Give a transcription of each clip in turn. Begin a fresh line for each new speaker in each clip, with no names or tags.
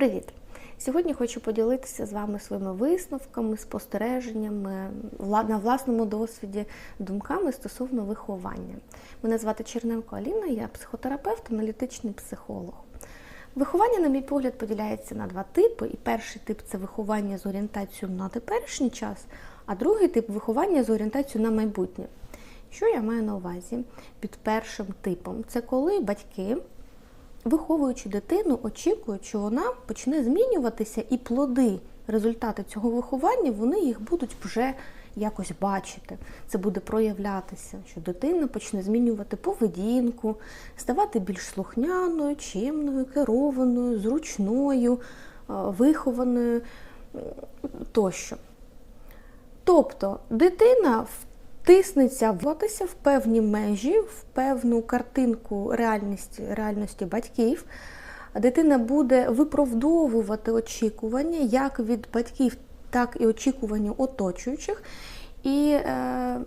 Привіт! Сьогодні хочу поділитися з вами своїми висновками, спостереженнями на власному досвіді, думками стосовно виховання. Мене звати Черненко Аліна, я психотерапевт, аналітичний психолог. Виховання, на мій погляд, поділяється на два типи. І перший тип це виховання з орієнтацією на теперішній час, а другий тип виховання з орієнтацією на майбутнє. Що я маю на увазі під першим типом? Це коли батьки виховуючи дитину, очікують, що вона почне змінюватися, і плоди, результати цього виховання, вони їх будуть вже якось бачити. Це буде проявлятися, що дитина почне змінювати поведінку, ставати більш слухняною, чимною, керованою, зручною, е, вихованою тощо. Тобто дитина втиснеться вватися в певні межі, в певну картинку реальності, реальності батьків. Дитина буде виправдовувати очікування як від батьків, так і очікування оточуючих. І е,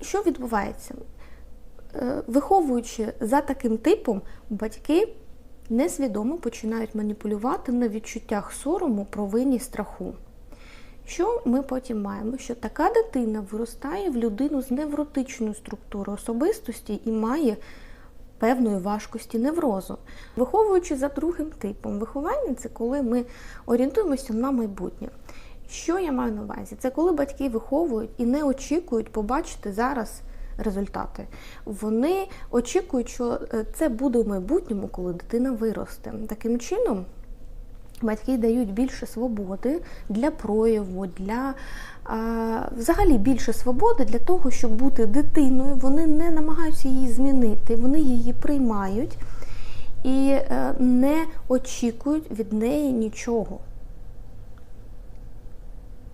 що відбувається? Е, виховуючи за таким типом, батьки несвідомо починають маніпулювати на відчуттях сорому, провині, страху. Що ми потім маємо? Що така дитина виростає в людину з невротичною структурою особистості і має певної важкості неврозу. Виховуючи за другим типом виховання, це коли ми орієнтуємося на майбутнє. Що я маю на увазі? Це коли батьки виховують і не очікують побачити зараз результати. Вони очікують, що е, це буде в майбутньому, коли дитина виросте. Таким чином. Батьки дають більше свободи для прояву, для а, взагалі більше свободи для того, щоб бути дитиною. Вони не намагаються її змінити, вони її приймають і е, не очікують від неї нічого.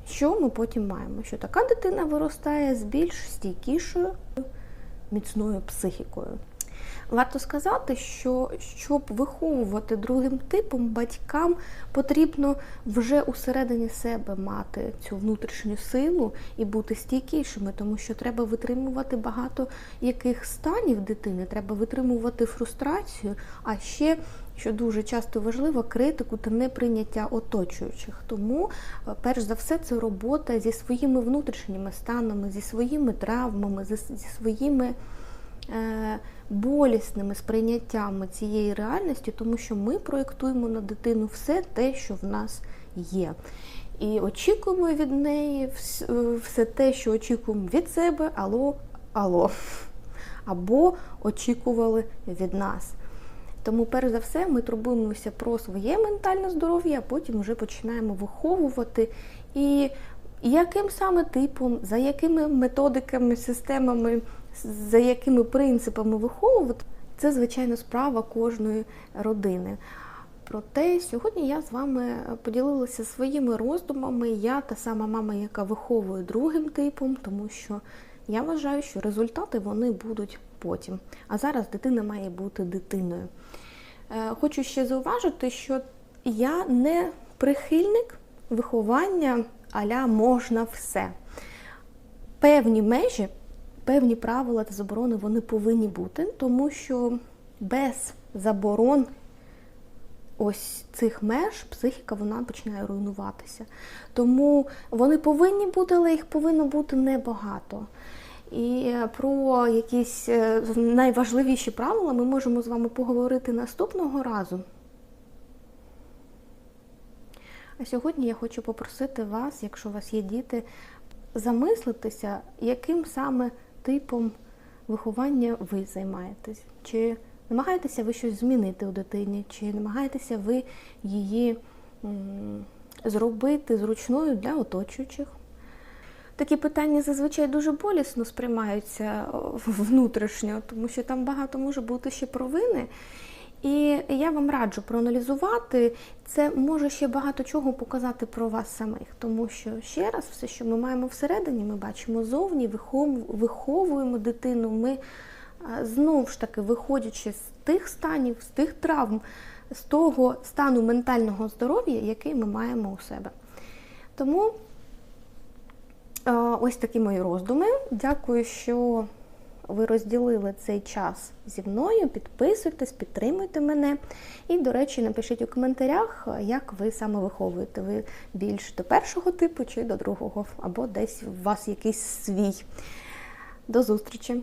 Що ми потім маємо? Що така дитина виростає з більш стійкішою, міцною психікою. Варто сказати, що щоб виховувати другим типом, батькам потрібно вже усередині себе мати цю внутрішню силу і бути стійкішими, тому що треба витримувати багато яких станів дитини, треба витримувати фрустрацію, а ще. Що дуже часто важливо, критику та неприйняття оточуючих. Тому, е, перш за все, це робота зі своїми внутрішніми станами, зі своїми травмами, зі, своїми е, болісними сприйняттями цієї реальності, тому що ми проєктуємо на дитину все те, що в нас є. І очікуємо від неї е, все те, що очікуємо від себе, алло, алло. Або очікували від нас. Тому, перш за все, ми турбуємося про своє ментальне здоров'я, а потім вже починаємо виховувати. І яким саме типом, за якими методиками, системами, за якими принципами виховувати, це, звичайно, справа кожної родини. Проте сьогодні я з вами поділилася своїми роздумами. Я та сама мама, яка виховує другим типом, тому що я вважаю, що результати вони будуть потім. А зараз дитина має бути дитиною. Е, Хочу ще зауважити, що я не прихильник виховання аля можна все. Певні межі, певні правила та заборони вони повинні бути, тому що без заборон ось цих меж психіка вона починає руйнуватися. Тому вони повинні бути, але їх повинно бути небагато. І е, про якісь е, найважливіші правила ми можемо з вами поговорити наступного разу. А сьогодні я хочу попросити вас, якщо у вас є діти, замислитися, яким саме типом виховання ви займаєтесь. Чи намагаєтеся ви щось змінити у дитині, чи намагаєтеся ви її зробити зручною для оточуючих? Такі питання зазвичай дуже болісно сприймаються внутрішньо, тому що там багато може бути ще провини. І я вам раджу проаналізувати, це може ще багато чого показати про вас самих, тому що ще раз, все, що ми маємо всередині, ми бачимо зовні, виховуємо дитину. Ми знову ж таки, виходячи з тих станів, з тих травм, з того стану ментального здоров'я, який ми маємо у себе. Тому ось такі мої роздуми. Дякую, що ви розділили цей час зі мною. Підписуйтесь, підтримуйте мене. І, до речі, напишіть у коментарях, як ви саме виховуєте. Ви більш до першого типу чи до другого, або десь у вас якийсь свій. До зустрічі!